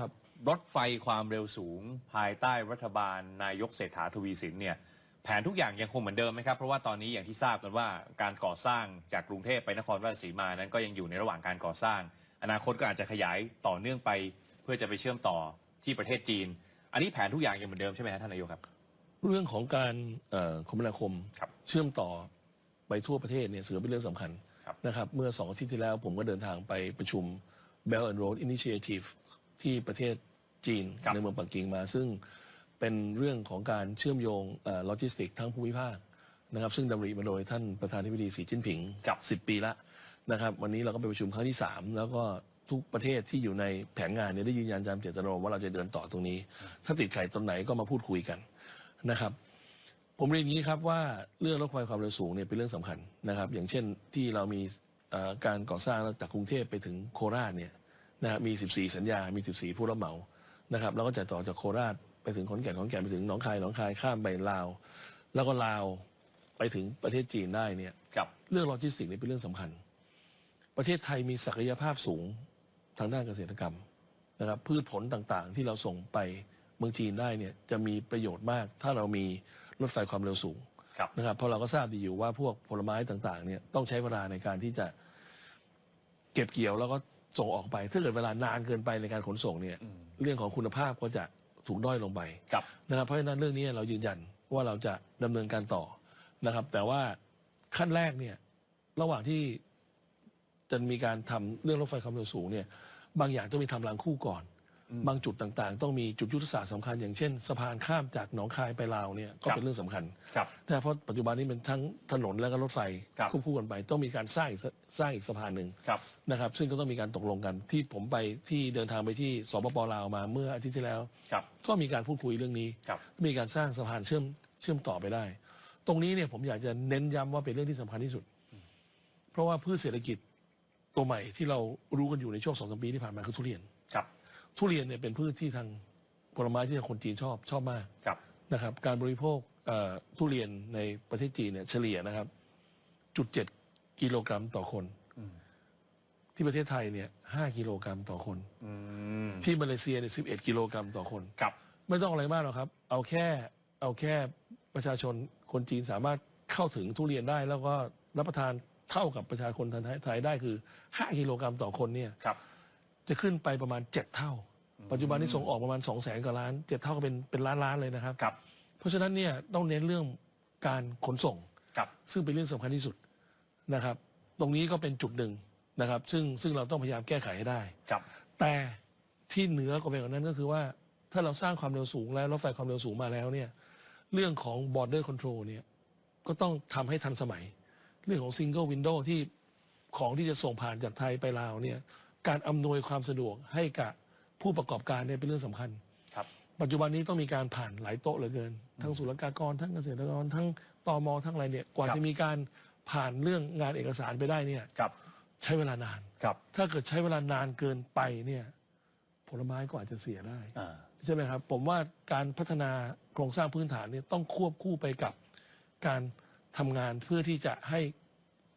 ครับ รถไฟความเร็วสูง ภายใต้รัฐบาลนายกเศรษฐาทวีสินเนี่ยแผนทุกอย่างยังคงเหมือนเดิมไหมครับ เพราะว่าตอนนี้อย่างที่ทราบกันว่าการก่อสร้างจากกรุงเทพไปนครราชสีมานั้นก็ยังอยู่ในระหว่างการก่อสร้าง อนาคตก็อาจจะขยายต่อเนื่องไป เพื่อจะไปเชื่อมต่อที่ประเทศจีน อันนี้แผนทุกอย่างยังเหมือนเดิมใช่ไหมฮะท่านนายกครับ เรื่องของการเอ่อคมนาคมครับ เชื่อมต่อไปทั่วประเทศเนี่ยถือเป็นเรื่องสำคัญครับ นะครับ เมื่อสองอาทิตย์ที่แล้วผมก็เดินทางไปประชุม Belt and Road Initiative ที่ประเทศจีนครับในเมืองปักกิ่งมา ซึ่งเป็นเรื่องของการเชื่อมโยงโลจิสติกทั้งภูมิภาคนะครับซึ่งดำริมาโดยท่านประธานธิบดีสีจิ้นผิงครับ 10 ปีละนะครับวันนี้เราก็ไปประชุมครั้งที่ 3 แล้วก็ทุกประเทศที่อยู่ในแผนงานเนี่ยได้ยืนยันจำเจตนารมณ์ว่าเราจะเดินต่อตรงนี้ ถ้าติดไข่ตรงไหนก็มาพูดคุยกันนะครับผมเรียนอย่างนี้ครับว่าเรื่องรถไฟความเร็วสูงเนี่ยเป็นเรื่องสำคัญนะครับอย่างเช่นที่เรามีเอ่อการก่อสร้างจากกรุงเทพไปถึงโคราชเนี่ย นะฮะมี 14 สัญญา มี 14 ผู้รับเหมานะครับแล้วก็จะต่อจากโคราชไปถึงขอนแก่นขอนแก่นไปถึงหนองคายหนองคายข้ามไปลาว แล้วก็ลาวไปถึงประเทศจีนได้เนี่ยกับเรื่องโลจิสติกส์นี่เป็นเรื่องสำคัญ ประเทศไทยมีศักยภาพสูงทางด้านเกษตรกรรมนะครับพืชผลต่างๆ ที่เราส่งไปเมืองจีนได้เนี่ยจะมีประโยชน์มาก ถ้าเรามีรถไฟความเร็วสูงครับนะครับเพราะเราก็ทราบดีอยู่ว่าพวกผลไม้ต่างๆเนี่ยต้องใช้เวลาในการที่จะเก็บเกี่ยวแล้วก็ ส่งออกไป ถ้าเกิดเวลานานเกินไปในการขนส่งเนี่ยเรื่องของคุณภาพก็จะถูกด้อยลงไปกับ นะครับเพราะฉะนั้นเรื่องนี้เรายืนยันว่าเราจะดำเนินการต่อนะครับ แต่ว่าขั้นแรกเนี่ยระหว่างที่จะมีการทำเรื่องรถไฟความเร็วสูงเนี่ยบางอย่างต้องมีทำรางคู่ก่อน บางจุดต่างๆ ต้องมีจุดยุทธศาสตร์สำคัญอย่างเช่นสะพานข้ามจากหนองคายไปลาวเนี่ยก็ครับเป็นเรื่องสำคัญกับ นะเพราะปัจจุบันนี้เป็นทั้งถนนและก็รถไฟครับ ควบคู่กันไป ต้องมีการสร้างอีกสสร้างอีกสะพานหนึ่งกับ นะครับซึ่งก็ต้องมีการตกลงกันที่ผมไปที่เดินทางไปที่สปปลาวมาเมื่ออาทิตย์ที่แล้วกับ ก็มีการพูดคุยเรื่องนี้ ครับ มีการสร้างสะพานเชื่อมเชื่อมต่อไปได้ ตรงนี้เนี่ยผมอยากจะเน้นย้ำว่าเป็นเรื่องที่สำคัญที่สุด เพราะว่าพืชเศรษฐกิจตัวใหม่ที่เรารู้กันอยู่ในช่วงสองสามปีที่ผ่านมาคือทุเรียนกับ ทุเรียนเนี่ยเป็นพืชที่ทางผลไม้ที่ทางคนจีนชอบชอบมากกับ นะครับ การบริโภคเอ่อทุเรียนในประเทศจีนเนี่ยเฉลี่ยนะครับจุดเจ็ดกิโลกรัมต่อคนที่ประเทศไทยเนี่ยห้ากิโลกรัมต่อคน อืมที่มาเลเซียเนี่ยสิบเอ็ดกิโลกรัมต่อคนกับ ไม่ต้องอะไรมากหรอกครับ เอาแค่เอาแค่ประชาชนคนจีนสามารถเข้าถึงทุเรียนได้ แล้วก็รับประทานเท่ากับประชาชนไทยได้คือ 5 กิโลกรัมต่อคนเนี่ยกับ จะขึ้นไปประมาณ 7 เท่า ปัจจุบันนี้ส่งออกประมาณ 2 0 0แสนกว่าล้าน 7 เท่าก็เป็นเป็นล้านล้านๆเลยนะครับกับ เพราะฉะนั้นเนี่ยต้องเน้นเรื่องการขนส่งกับ ซึ่งเป็นเรื่องสำคัญที่สุดนะครับ ตรงนี้ก็เป็นจุดหนึ่งนะครับ ซึ่งซึ่งเราต้องพยายามแก้ไขให้ได้กับ แต่ที่เหนือกว่าไปกว่านั้นก็คือว่าถ้าเราสร้างความเร็วสูงแล้วรถไฟความเร็วสูงมาแล้วเนี่ยเรื่องของ border control เนี่ยก็ต้องทำให้ทันสมัย เรื่องของ single window ที่ของที่จะส่งผ่านจากไทยไปลาวเนี่ย การอำนวยความสะดวกให้กับผู้ประกอบการเนี่ยเป็นเรื่องสำคัญ ครับ ปัจจุบันนี้ต้องมีการผ่านหลายโต๊ะเหลือเกิน ทั้งศุลกากร ทั้งเกษตรกร ทั้งตมทั้งอะไรเนี่ย กว่าครับ จะมีการผ่านเรื่องงานเอกสารไปได้เนี่ยกับใช้เวลานานกับถ้าเกิดใช้เวลานานเกินไปเนี่ย ผลไม้ก็อาจจะเสียได้ อ่า ใช่ไหมครับ ผมว่าการพัฒนาโครงสร้างพื้นฐานเนี่ยต้องควบคู่ไปกับการทำงานเพื่อที่จะให้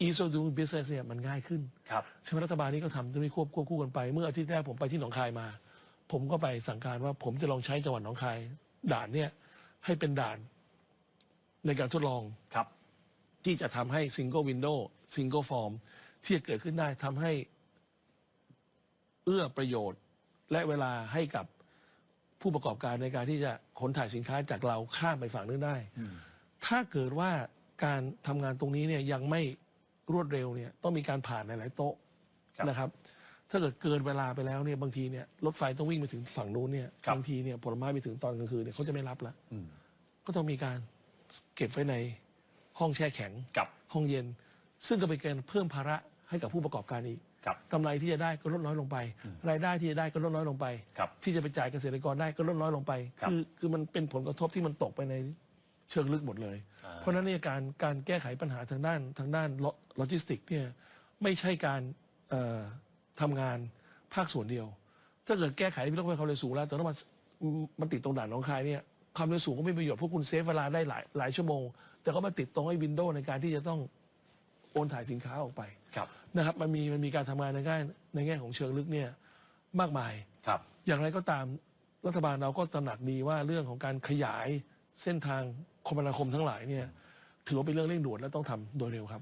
ease of doing business เนี่ยมันง่ายขึ้นครับใช่ไหมรัฐบาลนี้ก็ทำจะมีควบควบคู่กันไป เมื่ออาทิตย์แรกผมไปที่หนองคายมา ผมก็ไปสั่งการว่าผมจะลองใช้จังหวัดหนองคาย ด่านเนี่ยให้เป็นด่านในการทดลอง ครับ ที่จะทำให้ single window single form ที่จะเกิดขึ้นได้ทำให้ เอื้อประโยชน์ และเวลาให้กับผู้ประกอบการในการที่จะขนถ่ายสินค้าจากเราข้ามไปฝั่งนู้นได้ ถ้าเกิดว่าการทำงานตรงนี้เนี่ยยังไม่ รวดเร็วเนี่ยต้องมีการผ่านหลาย ๆ โต๊ะครับนะครับ ถ้าเกิดเกินเวลาไปแล้วเนี่ยบางทีเนี่ยรถไฟต้องวิ่งไปถึงฝั่งนู้นเนี่ยครับ บางทีเนี่ยผลไม้ไปถึงตอนกลางคืนเนี่ยเขาจะไม่รับละอืมก็ต้องมีการเก็บไว้ในห้องแช่แข็ง กับห้องเย็น ซึ่งก็เป็นการเพิ่มภาระให้กับผู้ประกอบการอีกกับ กำไรที่จะได้ก็ลดน้อยลงไป รายได้ที่จะได้ก็ลดน้อยลงไป ครับที่จะไปจ่ายเกษตรกรได้ก็ลดน้อยลงไปครับ อคือมันเป็นผลกระทบที่มันตกไปใน เชิงลึกหมดเลยอ่าเพราะฉะนั้นเนี่ยการการแก้ไขปัญหาทางด้านทางด้านโลจิสติกเนี่ยไม่ใช่การเอ่อทำงานภาคส่วนเดียว ถ้าเกิดแก้ไขที่รถไฟความเร็วสูงแล้ว แต่ต้องมามันติดตรงด่านหน้องคายเนี่ยความเร็วสูงก็ไม่มีประโยชน์เพราะคุณเซฟเวลาได้หลายหลายชั่วโมง แต่ก็มาติดตรงไอ้วินโดว์ในการที่จะต้องโอนถ่ายสินค้าออกไปครับนะครับมันมีมันมีการทำงานในแง่ในแง่ของเชิงลึกเนี่ยมากมาย ครับ อย่างไรก็ตามรัฐบาลเราก็ตระหนักดีว่าเรื่องของการขยายเส้นทาง คมนาคมทั้งหลายเนี่ยถือว่าเป็นเรื่องเร่งด่วนและต้องทำโดยเร็วครับ